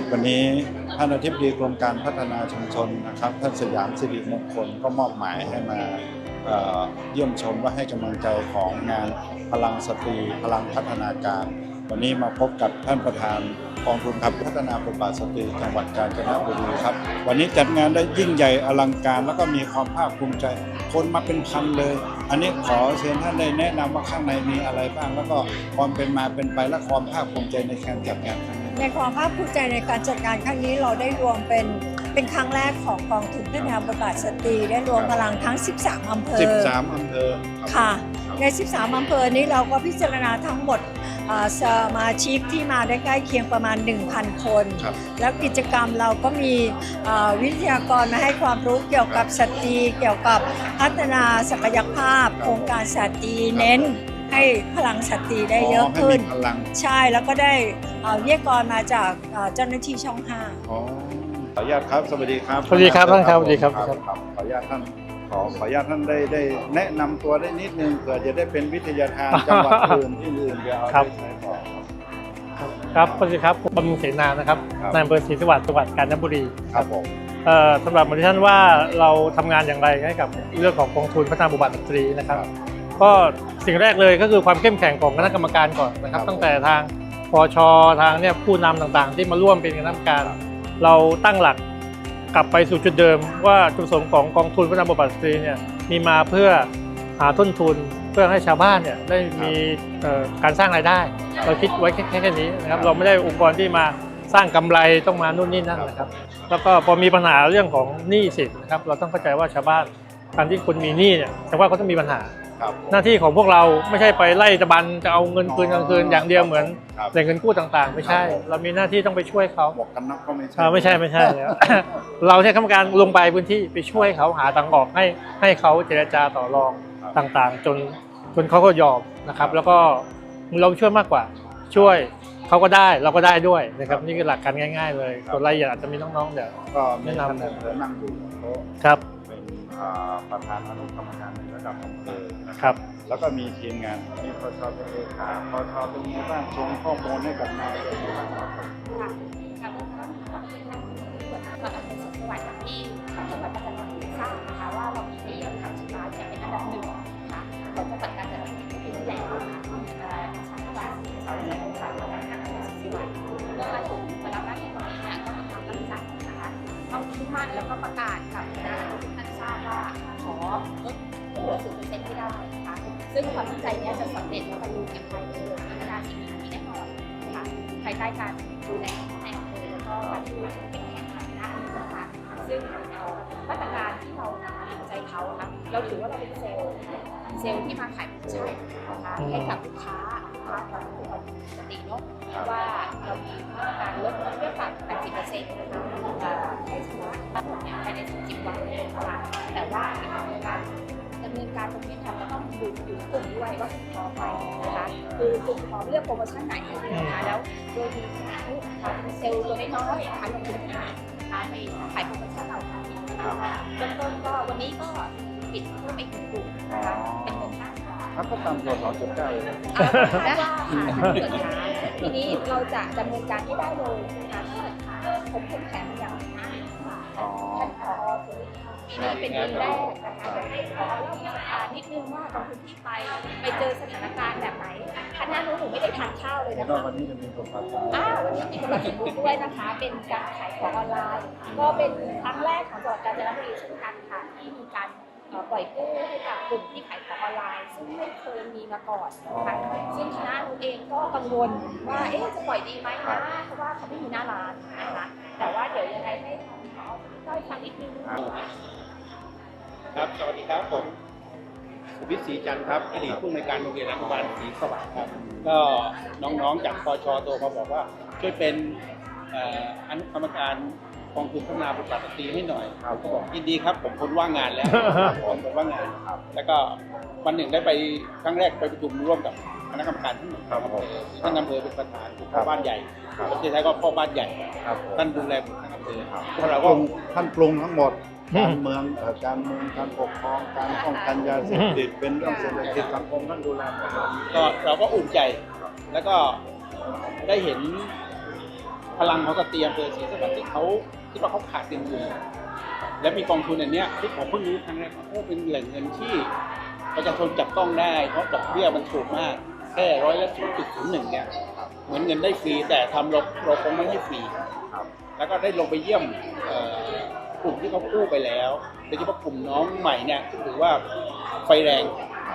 ครับวันนี้ท่านอธิบดีกรมการพัฒนาชุมชนนะครับ ท่านสยามสิริมงคลก็มอบหมายให้มาเยี่ยมชมและให้กำลังใจของงานพลังสตรี พลังพัฒนาการ วันนี้มาพบกับท่านประธานกองทุนครับพัฒนาบทบาทสตรีจังหวัดกาญจนบุรีครับ วันนี้จัดงานได้ยิ่งใหญ่อลังการแล้วก็มีความภาคภูมิใจ คนมาเป็นพันเลย อันนี้ขอเชิญท่านได้แนะนำว่าข้างในมีอะไรบ้าง แล้วก็ความเป็นมาเป็นไปและความภาคภูมิใจในการจัดงานครั้ง ในความภาคภูมิใจในการจัดงานครั้งนี้เราได้รวมเป็นเป็นครั้งแรกของกองทุนพัฒนาบทบาทสตรีได้รวมพลังทั้ง 13 อำเภอ 13 อำเภอรับค่ะครับใน 13 อำเภอนี้เราก็พิจารณาทั้งหมดเอ่อสมาชิกที่มาได้ใกล้เคียงประมาณ 1,000 คน ครับ แล้วกิจกรรมเราก็มีเอ่อวิทยากรมาให้ความรู้เกี่ยวกับสตรีเกี่ยวกับพัฒนาศักยภาพ โครงการสตรีเน้น ให้พลังสตรีได้เยอะให้ขึ้นมีพลัง ใช่แล้วก็ได้เอ่อวิทยากรมาจากเอ่อเจ้าหน้าที่ช่องห้า อ๋อขออนุญาตครับ สวัสดีครับสวัสดีครับท่านครับสวัสดีครับ ครับขออนุญาตท่าน ขอขออนุญาตท่านได้ได้แนะนำตัวได้นิดนึงเผื่อจะได้เป็นวิทยาทานจังหวัดอื่นที่อื่นจะเอาครับไปใช้ต่อครับ ครับสวัสดีครับผมบำรุงเสนานะครับครับ นายอำเภอศรีสวัสดิ์จังหวัดกาญจนบุรีครับผม เอ่อสำหรับวันที่ท่านว่าเราทำงานอย่างไรให้กับเรื่องของกองทุนพัฒนาบุคคลสตรีนะครับก็ สิ่งแรกเลยก็คือความเข้มแข็งของคณะกรรมการก่อนนะครับ ตั้งแต่ทางปชทางเนี่ยผู้นำต่างๆ ที่มาร่วมเป็นคณะกรรมการ เราตั้งหลักกลับไปสู่จุดเดิม ว่าจุดประสงค์ของกองทุนพัฒนาบุคคลสตรีเนี่ยมีมาเพื่อหาต้นทุนเพื่อให้ชาวบ้านเนี่ยได้มีเอ่อการสร้างรายได้ เราคิดไว้แค่แค่แค่นี้นะครับเราไม่ได้องค์กรที่มาสร้างกำไรต้องมานู่นนี่นั่นนะครับแล้วก็พอมีปัญหาเรื่องของหนี้สินนะครับเราต้องเข้าใจว่าชาวบ้านการที่คนมีหนี้เนี่ยชาวบ้านเขาต้องมีปัญหาครับ หน้าที่ของพวกเราไม่ใช่ไปไล่ตะบันจะเอาเงินคืนอ๋อเงินคืนอย่างเดียวเหมือนครับแหล่งเงินกู้ต่างๆ ไม่ใช่ครับผมเรามีหน้าที่ต้องไปช่วยเขาหมวกกันน็อกก็ไม่ใช่อ่าไม่ใช่ไม่ใช่แล้วเราใช้กรรมการลงไปพื้นที่ไปช่วยเขาหาทางออกให้ให้เขาเจรจาต่อรองครับต่างๆ จนจนเขาก็ยอมนะครับ แล้วก็เราช่วยมากกว่าช่วยเขาก็ได้เราก็ได้ด้วยนะครับนี่คือหลักการง่าย ๆ เลยส่วนรายละเอียดอาจจะมีน้องๆเดี๋ยวก็มีแนะนำท่านอำเภอนั่งอยู่โต๊ะครับเป็นอ่าประธานอนุกรรมการในระดับอำเภอนะคครับ รับ แล้วก็มีทีมงานมีพชเป็นเลขาพชเป็นยังไงบ้างชงข้อมูลให้กับนายเป็นยังไงบ้างครับค่ะค่ะเบื้องต้นขอให้ท่านผู้ว่าการอำเภอสุขสวัสดิ์อย่างที่จังหวัดปัตตานีทราบนะคะว่าเรามีปีทางชิมาเนี่ยเป็นอันดับหนึ่งนะคะของจังหวัดกาญจนบุรีที่เป็นใหญ่มากค่ะเอ่อชาติวัฒน์สาวเมืองค่ะของทางอำเภอสุขสวัสดิ์เมื่อมาถึงมารับหน้าที่ตรงนี้เนี่ยก็มีความตั้งใจนะคะต้องมุ่งมั่นแล้วก็ประกาศกับคณะทุกท่านทราบว่าขอลดเหลือศูนย์เปอร์เซ็นต์ที่ได้นะคะซึ่งความตั้งใจนี้จะสำเร็จและบรรลุกันภายในเดือนมกรกฎาคมนี้แน่นอนนะคะภายใต้การดูแลของในอำเภอแล้วก็การดูแลของเป็นแข่งด้านนี้นะคะซึ่งเอ่อมาตรการที่เรานำมาใจเขาค่ะเราถือว่าเราเป็นเซลล์เซลล์ที่มาขายโปรโมชั่นนะคะให้กับลูกค้านะคะเราเป็นคนปกติเนาะว่าเรามีมาตรการลดเรื่องปรับ80%นะคะให้ชำระทั้งหมดเนี่ยภายใน30วันนะคะ แต่ว่าการดำเนินการตรงนี้ค่ะก็ต้องดูอยู่กลุ่มด้วยว่ากลุ่มพอไปนะคะคือกลุ่มพอเลือกโปรโมชั่นไหนนะคะแล้วโดยมีผู้นะคะเซลล์ตัวน้อยๆนะคะลงทุนขายนะคะไปขายโปรโมชั่นเหล่านั้นนะคะเริ่มต้นก็วันนี้ก็ปิดเพิ่มอีกหนึ่งกลุ่มนะคะเป็นเงินห้าพันถ้าก็ตามตัวสองจุดเก้าเลยนะคาดว่าค่ะถ้าเกิดช้าทีนี้เราจะดำเนินการที่ได้เลยนะคะถ้าเกิดช้าผมคงแข็งอย่า นี้เป็นปีแรกนะคะอยากให้ขอเล่าประสบการณ์นิดนึงว่าตอนพื้นที่ไปไปเจอสถานการณ์แบบไหนคณะนู้นหนูไม่ได้ทานข้าวเลยนะคะ วันนี้จะมีบทบาทต่างอ้าววันนี้มีคนมาถึงด้วยนะคะ เป็นการขายของออนไลน์ ก็เป็นครั้งแรกของจังหวัดกาญจนบุรีเช่นกันค่ะที่มีการปล่อยกู้ให้กับกลุ่มที่ขายของออนไลน์ ซึ่งไม่เคยมีมาก่อนนะคะซึ่งคณะหนูเองก็กังวลว่าเอ๊ะจะปล่อยดีไหมนะเพราะว่าเขาไม่มีหน้าร้านนะคะแต่ว่าเดี๋ยวยังไงให้ทางขอได้ฟังนิดนึง ครับ สวัสดีครับผมสุวิทย์ศรีจันทร์ครับอดีตผู้อำนวยการโรงเรียนอนุบาลศรีสวัสดิ์ครับ ก็น้องๆจากปชโตมาบอกว่า ช่วยเป็นเอ่ออนุกรรมการกองทุนพัฒนาบทบาทสตรีให้หน่อยผมก็บอกยินดีครับ ผมคนว่างงานแล้วผมคนว่างงานครับแล้วก็วันหนึ่งได้ไปครั้งแรกไปประชุมร่วมกับคณะกรรมการทั้งหมดครับท่านอำเภอเป็นประธานคือพ่อบ้านใหญ่ประเทศไทยก็พ่อบ้านใหญ่ ครับผมท่านดูแลบุตรทั้งอำเภอพวกท่านเราปก็รุงท่านปรุงทั้งหมดอืม การเมืองเอ่อการเมืองการปกครองการป้องกันยาเสพติดเป็นเรื่องเศรษฐกิจสังคมท่านดูแลหมดเลยก็เราก็อุ่นใจแล้วก็ได้เห็นพลังของสตรีอำเภอศรีสวัสดิ์ที่เขาที่ว่าเขาขาดเงินอยู่และมีกองทุนอันเนี้ยที่ผมเพิ่งรู้ครั้งแรกว่าโอ้เป็นแหล่งเงินที่ประชาชนจับต้องได้เพราะดอกเบี้ยมันถูกมากแค่ร้อยละศูนย์จุดศูนย์หนึ่งเนี่ยเหมือนเงินได้ฟรีแต่ทำเราเราคงไม่ให้ฟรีครับแล้วก็ได้ลงไปเยี่ยมเอ่อ กลุ่มที่เขากู้ไปแล้วโดยเฉพาะกลุ่มน้องใหม่เนี่ยถือว่าไฟแรง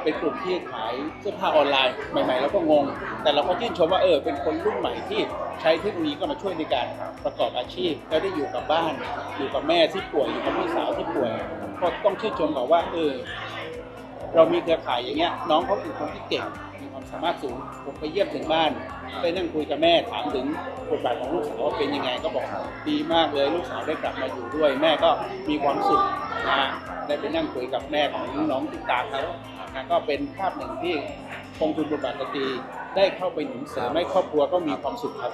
เป็นกลุ่มที่ขายเสื้อผ้าออนไลน์ใหม่ๆแล้วก็งง แต่เราก็ชื่นชมว่าเออเป็นคนรุ่นใหม่ที่ใช้เทคโนโลยีก็มาช่วยในการประกอบอาชีพแล้วได้อยู่กับบ้าน อยู่กับแม่ที่ป่วยอยู่กับพี่สาวที่ป่วยก็ต้องชื่นชมเขาว่าเออเรามีเครือข่ายอย่างเงี้ยน้องเขาเป็นคนที่เก่ง มีความสามารถสูง ผมไปเยี่ยมถึงบ้านได้นั่งคุยกับแม่ถามถึงบทบาทของลูกสาวว่าเป็นยังไงก็บอกดีมากเลยลูกสาวได้กลับมาอยู่ด้วย แม่ก็มีความสุขนะได้ไปนั่งคุยกับแม่ของน้องติกตาเขานะก็เป็นภาพหนึ่งที่กองทุนบทบาทสตรีได้เข้าไปหนุนเสริมให้ครอบครัวก็มีความสุขครับ